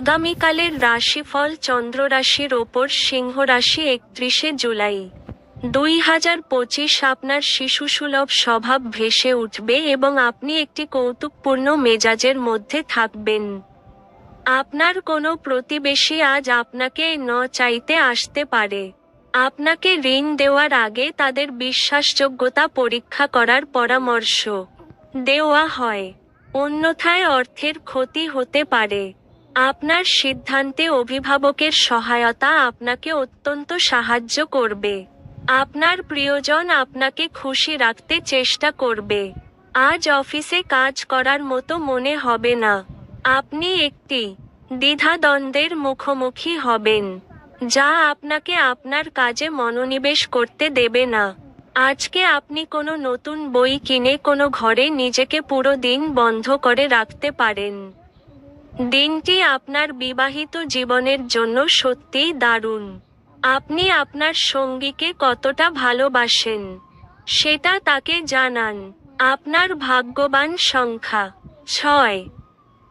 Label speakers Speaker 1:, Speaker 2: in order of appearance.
Speaker 1: আগামীকালের রাশিফল চন্দ্র রাশির ওপর সিংহ রাশি একত্রিশে জুলাই। দুই হাজার পঁচিশ আপনার শিশুসুলভ স্বভাব ভেসে উঠবে এবং আপনি একটি কৌতুকপূর্ণ মেজাজের মধ্যে থাকবেন। আপনার কোনো প্রতিবেশী আজ আপনাকে ন চাইতে আসতে পারে। আপনাকে ঋণ দেওয়ার আগে তাদের বিশ্বাসযোগ্যতা পরীক্ষা করার পরামর্শ দেওয়া হয়। অন্যথায় অর্থের ক্ষতি হতে পারে। আপনার সিদ্ধান্তে অভিভাবকের সহায়তা আপনাকে অত্যন্ত সাহায্য করবে। আপনার প্রিয়জন আপনাকে খুশি রাখতে চেষ্টা করবে। আজ অফিসে কাজ করার মতো মনে হবে না। আপনি একটি দ্বিধাদ্বন্দ্বের মুখোমুখি হবেন, যা আপনাকে আপনার কাজে মনোনিবেশ করতে দেবে না। আজকে আপনি কোনো নতুন বই কিনে কোনো ঘরে নিজেকে পুরো দিন বন্ধ করে রাখতে পারেন। দিনটি আপনার বিবাহিত জীবনের জন্য সত্যিই দারুণ। আপনি আপনার সঙ্গীকে কতটা ভালোবাসেন, সেটা তাকে জানান। আপনার ভাগ্যবান সংখ্যা, ছয়।